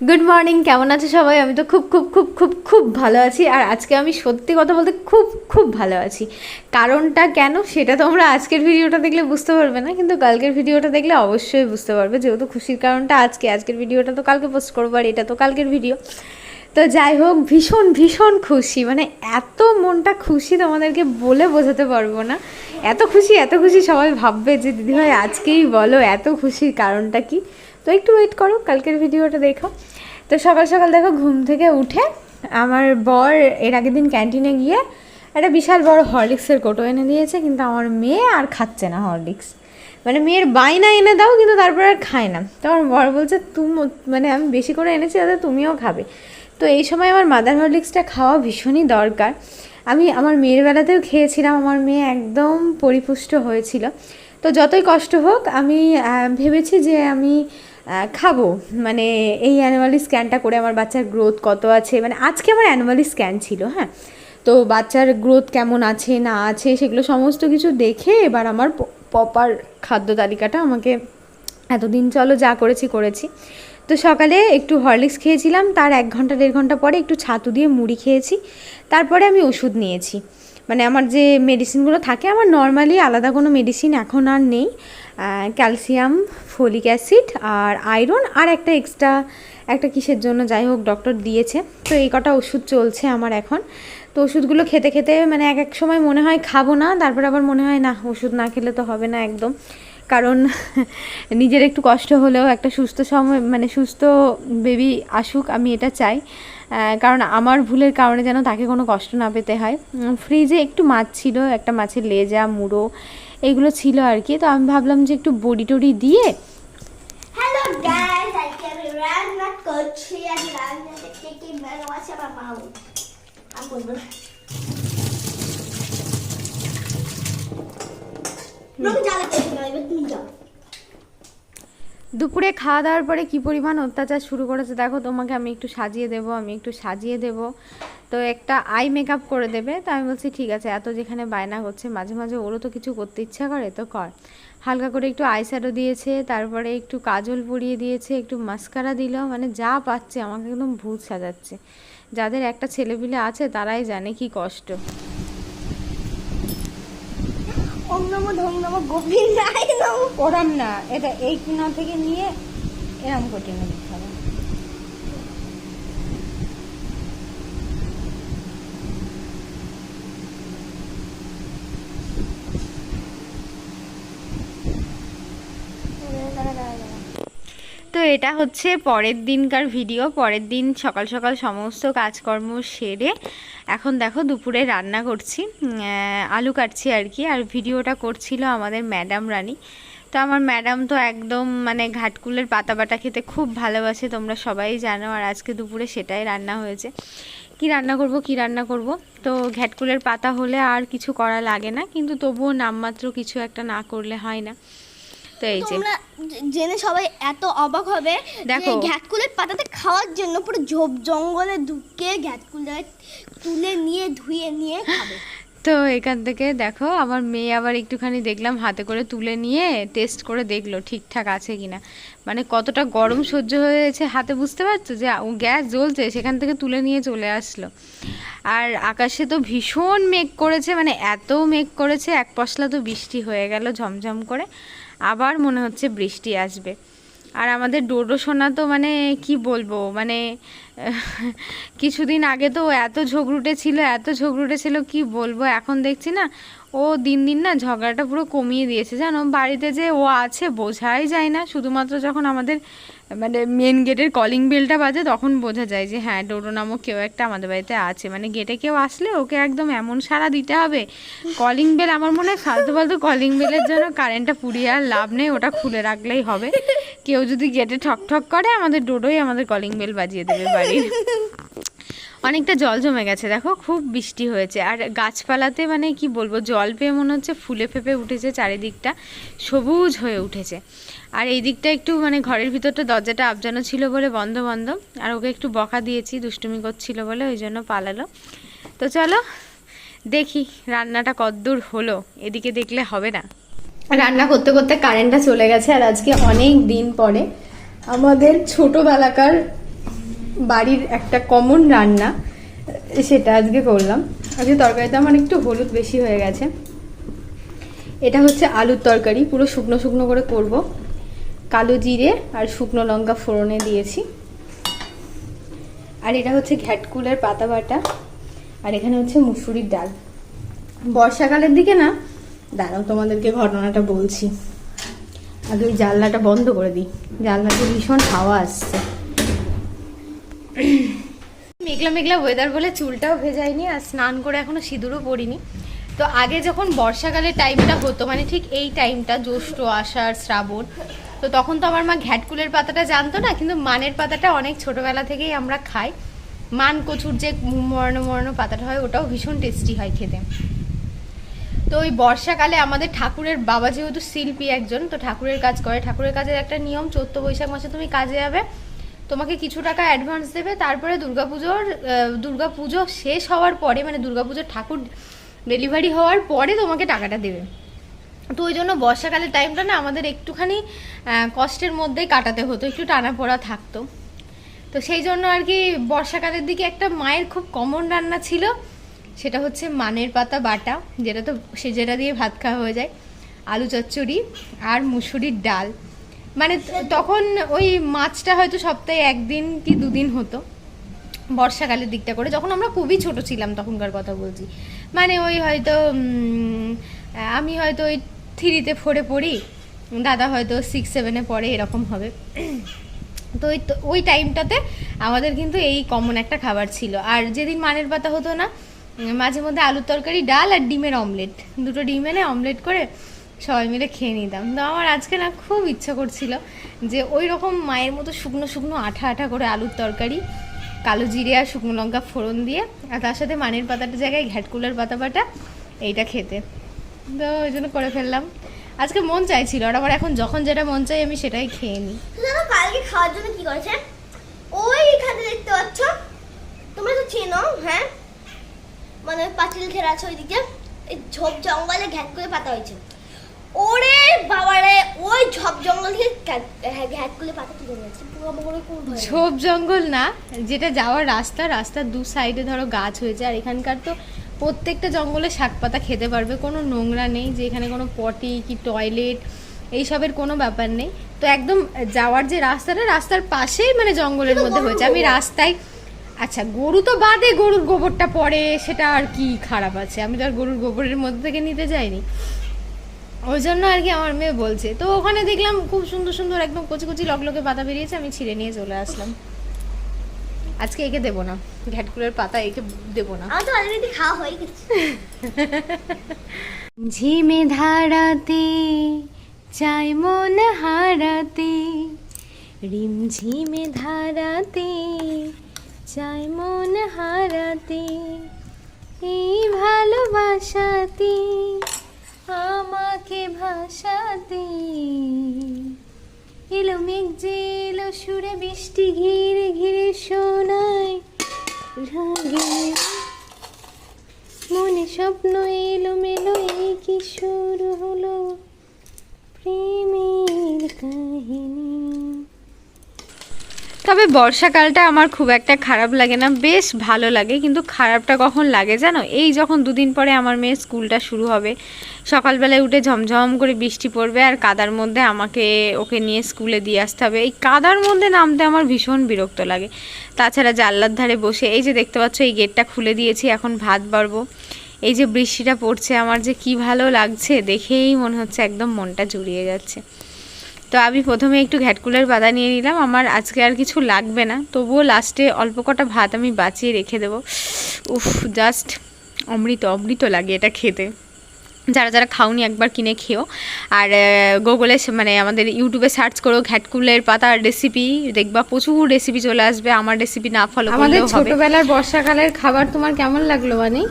Good morning কেমন আছে সবাই? আমি তো খুব খুব খুব খুব খুব ভালো আছি। আর আজকে আমি সত্যি কথা বলতে খুব খুব ভালো আছি। কারণটা কেন সেটা তোমরা আজকের ভিডিওটা দেখলে বুঝতে পারবে না, কিন্তু কালকের ভিডিওটা দেখলে অবশ্যই বুঝতে পারবে। যেহেতু খুশির কারণটা আজকে, আজকের ভিডিওটা তো কালকে পোস্ট করব আর এটা তো কালকের ভিডিও তো যাই হোক, ভীষণ ভীষণ খুশি। মানে এত মনটা খুশি তোমাদেরকে বলে বোঝাতে পারব না। এত খুশি এত খুশি সবাই ভাববে যে, দিদিভাই, আজকেই বলো, এত খুশির কারণটা কি? তো একটু ওয়েট করো, কালকের ভিডিওটা দেখো। তো সকাল সকাল দেখো ঘুম থেকে উঠে আমার বর এর আগের দিন ক্যান্টিনে গিয়ে একটা বিশাল বড় হরলিক্সের কোটো এনে দিয়েছে, কিন্তু আমার মেয়ে আর খাচ্ছে না হরলিক্স। মানে মেয়ের বায়না এনে দাও, কিন্তু তারপর আর খায় না। তো আমার বর বলছে, তুম মানে আমি বেশি করে এনেছি যাতে তুমিও খাবে। তো এই সময় আমার মাদার হরলিক্সটা খাওয়া ভীষণই দরকার। আমি আমার মেয়ের বেলাতেও খেয়েছিলাম, আমার মেয়ে একদম পরিপুষ্ট হয়েছিল। তো যতই কষ্ট হোক, আমি ভেবেছি যে আমি খাব। মানে এই অ্যানুয়ালি স্ক্যানটা করে আমার বাচ্চার গ্রোথ কত আছে? মানে আজকে আমার অ্যানুয়ালি স্ক্যান ছিল হ্যাঁ। তো বাচ্চার গ্রোথ কেমন আছে, না আছে, সেগুলো সমস্ত কিছু দেখে এবার আমার প্রপার খাদ্য তালিকাটা আমাকে এতদিন চলো যা করেছি করেছি। তো সকালে একটু হরলিক্স খেয়েছিলাম, তার এক ঘণ্টা, দেড় ঘণ্টা পরে একটু ছাতু দিয়ে মুড়ি খেয়েছি। তারপরে আমি ওষুধ নিয়েছি। মানে আমার যে মেডিসিনগুলো থাকে, আমার নর্মালি আলাদা কোনো মেডিসিন এখন আর নেই। ক্যালসিয়াম ফলিক অ্যাসিড আর আয়রন আর একটা এক্সট্রা একটা কিসের জন্য যাই হোক ডক্টর দিয়েছে। তো এই কটা ওষুধ চলছে আমার এখন। তো ওষুধগুলো খেতে খেতে মানে এক এক সময় মনে হয় খাব না, তারপর আবার মনে হয় না, ওষুধ না খেলে তো হবে না একদম। কারণ নিজের একটু কষ্ট হলেও একটা সুস্থ সময় মানে সুস্থ বেবি আসুক আমি এটা চাই। কারণ আমার ভুলের কারণে যেন তাকে কোনো কষ্ট না পেতে হয়। ফ্রিজে একটু মাছ ছিল একটা মাছের লেজা মুড়ো এগুলো ছিল আর কি। তো আমি ভাবলাম যে একটু বড়ি টড়ি দিয়ে হ্যালো গাইস আজকে আমি রান্না করছি। আর রান্না দেখতে কি ভালো আছে আমার মা আমি বলব লোক জ্বালা করছি না তুমি যাও দুপুরে খাওয়া দাওয়ার পরে কি পরিমাণ অত্যাচার শুরু করেছে, দেখো তোমাকে আমি একটু সাজিয়ে দেবো, আমি একটু সাজিয়ে দেব। তো একটা আই মেকআপ করে দেবে, তো আমি বলছি ঠিক আছে, এত যেখানে বায়না করছে, মাঝে মাঝে ওরও তো কিছু করতে ইচ্ছা করে, তো কর। হালকা করে একটু আই শ্যাডো দিয়েছে, তারপরে একটু কাজল পরিয়ে দিয়েছে, একটু মাস্কারা দিল মানে যা পাচ্ছে আমাকে একদম ভূত সাজাচ্ছে। যাদের একটা ছেলেপিলে আছে তারাই জানে কি কষ্ট। গোবিন্দায় নমো ওরম না এটা এই কিনা থেকে নিয়ে এরম দিতে হবে। তো এটা হচ্ছে পরের দিনকার ভিডিও পরের দিন সকাল সকাল সমস্ত কাজকর্ম সেরে এখন দেখো দুপুরে রান্না করছি আলু কাটছি আর কি, আর ভিডিওটা করছিল আমাদের ম্যাডাম রানী। তো আমার ম্যাডাম তো একদম মানে ঘাটকুলের পাতা বাটা খেতে খুব ভালোবাসে, তোমরা সবাই জানো, আর আজকে দুপুরে সেটাই রান্না হয়েছে। কি রান্না করব, কি রান্না করব? তো ঘ্যাটকুলের পাতা হলে আর কিছু করা লাগে না, কিন্তু তবুও নামমাত্র কিছু একটা না করলে হয় না। তো এই যে। জেনে সবাই এত অবাক হবে দেখো। ঘ্যাটকুলের পাতাতে খাওয়ার জন্য পুরো ঝোপ জঙ্গলে ঢুকে ঘ্যাটকুলে তুলে নিয়ে ধুয়ে নিয়ে খাবে। তো এখান থেকে দেখো আমার মেয়ে আবার একটুখানি দেখলাম হাতে করে তুলে নিয়ে টেস্ট করে দেখল ঠিকঠাক আছে কিনা। মানে কতটা গরম সহ্য হয়েছে হাতে বুঝতে পারছ? যে ও গ্যাস জ্বলছে সেখান থেকে তুলে নিয়ে চলে আসলো। আর আকাশে তো ভীষণ মেঘ করেছে মানে এত মেঘ করেছে এক পশলা তো বৃষ্টি হয়ে গেল ঝমঝম করে। আবার মনে হচ্ছে বৃষ্টি আসবে। আর আমাদের ডোডো সোনা তো মানে কি বলব মানে কিছুদিন আগে তো এত ঝগড়ুটে ছিল, এত ঝগড়ুটে ছিল কি বলব, এখন দেখছি না, ও দিন দিন না ঝগড়াটা পুরো কমিয়ে দিয়েছে। জানো, বাড়িতে যে ও আছে বোঝাই যায় না। শুধুমাত্র যখন আমাদের মানে মেন গেটের কলিং বেলটা বাজে, তখন বোঝা যায় যে হ্যাঁ ডোডো নামক কেউ একটা আমাদের বাড়িতে আছে। মানে গেটে কেউ আসলে ওকে একদম এমন সারা দিতে হবে। কলিং বেল আমার মনে হয় ফালতু ফালতু কলিং বেলের জন্য কারেন্টটা পুড়িয়ে আর লাভ নেই, ওটা খুলে রাখলেই হবে। কেউ যদি গেটে ঠক ঠক করে, আমাদের ডোডোই আমাদের কলিং বেল বাজিয়ে দেবে বাড়ির। অনেকটা জল জমে গেছে, দেখো খুব বৃষ্টি হয়েছে। আর গাছপালাতে মানে কি বলব, জল পেয়ে মনে হচ্ছে ফুলে ফেপে উঠেছে চারিদিকটা, সবুজ হয়ে উঠেছে। আর এই দিকটা একটু মানে ঘরের ভিতরটা দরজাটা আবজানো ছিল বলে বন্ধ বন্ধ, আর ওকে একটু বকা দিয়েছি, দুষ্টুমি করছিল বলে ওই জন্য পালালো। তো চলো, দেখি রান্নাটা কদ্দূর হলো, এদিকে দেখলে হবে না। রান্না করতে করতে কারেন্টটা চলে গেছে, আর আজকে অনেক দিন পরে আমাদের ছোটবেলাকার বাড়ির একটা কমন রান্না, সেটা আজকে করলাম। আজকে তরকারিতে আমার একটু হলুদ বেশি হয়ে গেছে। এটা হচ্ছে আলুর তরকারি, পুরো শুকনো শুকনো করে করব। কালো জিরে আর শুকনো লঙ্কা ফোড়নে দিয়েছি। আর এটা হচ্ছে ঘ্যাটকুলের পাতা বাটা, আর এখানে হচ্ছে মুসুরির ডাল। বর্ষাকালের দিকে না, দাঁড়াও তোমাদেরকে ঘটনাটা বলছি। আগে ওই জানলাটা বন্ধ করে দিই। জানলাতে ভীষণ হাওয়া আসছে। মেঘলা মেঘলা ওয়েদার বলে চুলটাও ভেজাইনি আর স্নান করে এখনও সিঁদুরও পরিনি তো আগে যখন বর্ষাকালের টাইমটা হতো মানে ঠিক এই টাইমটা জ্যৈষ্ঠ, আষাঢ়, শ্রাবণ, তো তখন তো আমার মা ঘ্যাটকুলের পাতাটা জানতো না, কিন্তু মানের পাতাটা অনেক ছোটবেলা থেকেই আমরা খাই। মান কচুর যে মরণ মরণ পাতাটা হয়, ওটাও ভীষণ টেস্টি হয় খেতে। তো ওই বর্ষাকালে আমাদের ঠাকুরের বাবা যেহেতু শিল্পী একজন, তো ঠাকুরের কাজ করে। ঠাকুরের কাজের একটা নিয়ম, চৈত্র বৈশাখ মাসে তুমি কাজে যাবে তোমাকে কিছু টাকা অ্যাডভান্স দেবে, তারপরে দুর্গাপুজোর দুর্গাপুজো শেষ হওয়ার পরে মানে দুর্গাপুজোর ঠাকুর ডেলিভারি হওয়ার পরে তোমাকে টাকাটা দেবে। তো ওই জন্য বর্ষাকালের টাইমটা না আমাদের একটুখানি কষ্টের মধ্যেই কাটাতে হতো, একটু টানা পড়া থাকতো। তো সেই জন্য আর কি বর্ষাকালের দিকে একটা মায়ের খুব কমন রান্না ছিল, সেটা হচ্ছে মানের পাতা বাটা, যেটা তো সে যেটা দিয়ে ভাত খাওয়া হয়ে যায়, আলু চচ্চড়ি আর মুসুরির ডাল। মানে তখন ওই মাছটা হয়তো সপ্তাহে একদিন কি দুদিন হতো, বর্ষাকালের দিকটা করে। যখন আমরা খুবই ছোট ছিলাম তখনকার কথা বলছি। মানে ওই হয়তো আমি হয়তো ওই থ্রিতে ফোরে পড়ি, দাদা হয়তো সিক্স, সেভেনে পড়ে, এরকম হবে। তো ওই ওই টাইমটাতে আমাদের কিন্তু এই কমন একটা খাবার ছিল। আর যেদিন মানের পাতা হতো না মাঝে মধ্যে আলুর তরকারি, ডাল আর ডিমের অমলেট। দুটো ডিম এনে অমলেট করে সবাই মিলে খেয়ে নিতাম। তো আমার আজকে না খুব ইচ্ছা করছিল যে ওই রকম মায়ের মতো শুকনো শুকনো আঠা আঠা করে আলুর তরকারি, কালো জিরে আর শুকনো লঙ্কা ফোড়ন দিয়ে, আর তার সাথে মানের পাতাটা জায়গায় ঘ্যাটকুলের পাতা বাটা এইটা খেতে। তো ওই জন্য করে ফেললাম। আজকে মন চাইছিল, আর আমার এখন যখন যেটা মন চাই আমি সেটাই খেয়ে নিই। কালকে খাওয়ার জন্য কি করেছে? ওই এখানে দেখতে পাচ্ছ, তোমরা তো চেনো হ্যাঁ? মানে পাঁচিল ঘেরা আছে ওইদিকে, এই ঝোপ জঙ্গলে ঘ্যাট করে পাতা হয়েছে। ওরে বাবারে ওই ঝোপ জঙ্গল থেকে ঘ্যাট- হ্যাঁ, করে পাতা তুলে নিয়েছে পুরো খুব ভয় ঝোপ জঙ্গল না যেটা যাওয়ার রাস্তা রাস্তার দু সাইডে ধরো গাছ হয়েছে আর এখানকার তো প্রত্যেকটা জঙ্গলে শাক পাতা খেতে পারবে কোনো নোংরা নেই যে এখানে কোনো পটি কি টয়লেট এইসবের কোনো ব্যাপার নেই। তো একদম যাওয়ার যে রাস্তাটা রাস্তার পাশেই মানে জঙ্গলের মধ্যে হয়েছে। আমি রাস্তায় আচ্ছা গরু তো বাদে গরুর গোবরটা পড়ে সেটা আর কি খারাপ আছে? আমি তো আর গরুর গোবরের মধ্যে থেকে নিতে যাইনি। ওই জন্য আর কি আমার মেয়ে বলছে। তো ওখানে দেখলাম খুব সুন্দর সুন্দর একদম কচি কচি লকলকে পাতা বেরিয়েছে আমি ছিঁড়ে নিয়ে চলে আসলাম। আজকে একে দেবো না ঘ্যাটকুলের পাতা একে দেবো না। আমার তো অলরেডি খাওয়া হয়ে গেছে। ঝিমে ধারাতে চাই মন হারাতে রিম ঝিমে ধারাতে চাই মন হারাতে এই ভালোবাসাতে। ভাসাতে এলো মেঘ যে এলো সুরে বৃষ্টি ঘিরে ঘিরে শোনায় লাগে মনে স্বপ্ন এলো মেলো এই কি শুরু হলো প্রেমের কাহিনী। তবে বর্ষাকালটা আমার খুব একটা খারাপ লাগে না, বেশ ভালো লাগে, কিন্তু খারাপটা কখন লাগে জানো? এই যখন দুদিন পরে আমার মেয়ের স্কুলটা শুরু হবে সকালবেলায় উঠে ঝমঝম করে বৃষ্টি পড়বে আর কাদার মধ্যে আমাকে, ওকে নিয়ে স্কুলে দিয়ে আসতে হবে। এই কাদার মধ্যে নামতে আমার ভীষণ বিরক্ত লাগে। তাছাড়া জানলার ধারে বসে, এই যে দেখতে পাচ্ছ, এই গেটটা খুলে দিয়েছি, এখন ভাত বাড়বো। এই যে বৃষ্টিটা পড়ছে আমার, যে কি ভালো লাগছে দেখেই মনে হচ্ছে একদম মনটা জুড়িয়ে যাচ্ছে। তো আমি প্রথমে একটু ঘ্যাটকুলের বাদা নিয়ে নিলাম, আমার আজকে আর কিছু লাগবে না। তবুও লাস্টে অল্প কটা ভাত আমি বাঁচিয়ে রেখে দেবো। উফ জাস্ট অমৃত অমৃত লাগে এটা খেতে। যারা যারা খাওনি একবার কিনে খেও আর গুগলে মানে আমাদের ইউটিউবে সার্চ করো ঘ্যাটকুলের পাতার রেসিপি দেখবা প্রচুর রেসিপি চলে আসবে আমার রেসিপি না ফলো আমাদের ছোটবেলার বর্ষাকালের খাবার তোমার কেমন লাগল মানে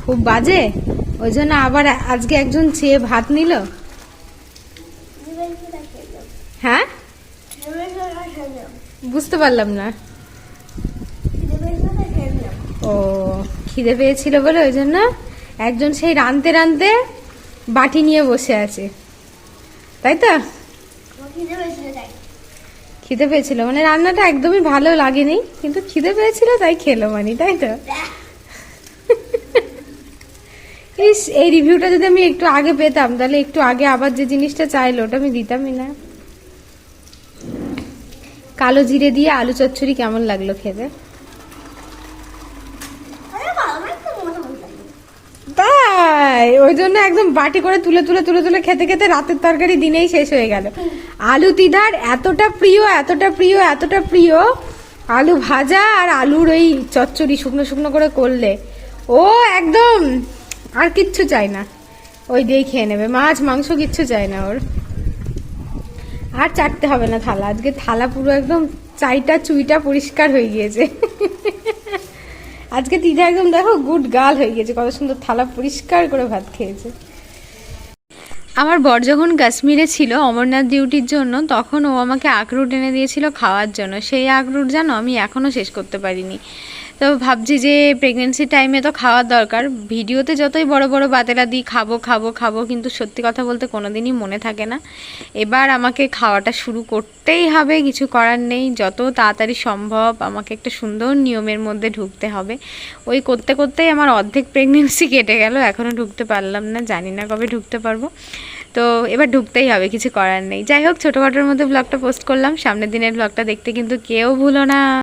খুব বাজে ওই জন্য আবার আজকে একজন চেয়ে ভাত নিল। হ্যাঁ। বুঝতে পারলাম না। ও খিদে পেয়েছিল বলে ওই জন্য একজন সেই রানতে রানতে বাটি নিয়ে বসে আছে। তাই তো? খিদে পেয়েছিল? মানে রান্নাটা একদমই ভালো লাগেনি কিন্তু খিদে পেয়েছিল তাই খেলো মানে তাই তো? ইস এই রিভিউটা যদি আমি একটু আগে পেতাম তাহলে একটু আগে আবার যে জিনিসটা চাইলো ওটা আমি দিতামই না। কালো জিরে দিয়ে আলু চচ্চড়ি কেমন লাগল খেতে আরে বাবা আমার তো মনে হয় তাই ওই জন্য একদম বাটি করে তুলে তুলে তুলে তুলে খেতে খেতে রাতের তরকারি দিনেই শেষ হয়ে গেল। আলু তিধার এতটা প্রিয় এতটা প্রিয় এতটা প্রিয়, আলু ভাজা আর আলুর ওই চচ্চড়ি শুকনো শুকনো করে করলে, ও একদম আর কিচ্ছু চাই না। ওই দিয়েই খেয়ে নেবে, মাছ, মাংস কিচ্ছু চাই না ওর। আর চাটতে হবে না থালা, আজকে থালা পুরো একদম চাইটা, চুইটা পরিষ্কার হয়ে গিয়েছে। আজকে দিদা একদম দেখো গুড গার্ল হয়ে গেছে কত সুন্দর থালা পরিষ্কার করে ভাত খেয়েছে। আমার বর যখন কাশ্মীরে ছিল অমরনাথ ডিউটির জন্য, তখন ও আমাকে আখরুট এনে দিয়েছিল খাওয়ার জন্য। সেই আখরুট জানো আমি এখনও শেষ করতে পারিনি। তো ভাবছি যে প্রেগনেন্সি টাইমে তো খাওয়ার দরকার। ভিডিওতে যতই বড় বড় বাতেরা দিই খাব খাব খাব, কিন্তু সত্যি কথা বলতে কোনোদিনই মনে থাকে না। এবার আমাকে খাওয়াটা শুরু করতেই হবে, কিছু করার নেই। যত তাড়াতাড়ি সম্ভব আমাকে একটা সুন্দর নিয়মের মধ্যে ঢুকতে হবে। ওই করতে করতেই আমার অর্ধেক প্রেগনেন্সি কেটে গেল এখনও ঢুকতে পারলাম না, জানি না কবে ঢুকতে পারব। তো এবার ঢুকতেই হবে, কিছু করার নেই। যাই হোক, ছোটোখাটোর মধ্যে ব্লগটা পোস্ট করলাম, সামনের দিনের ব্লগটা দেখতে কিন্তু কেউ ভুলো না।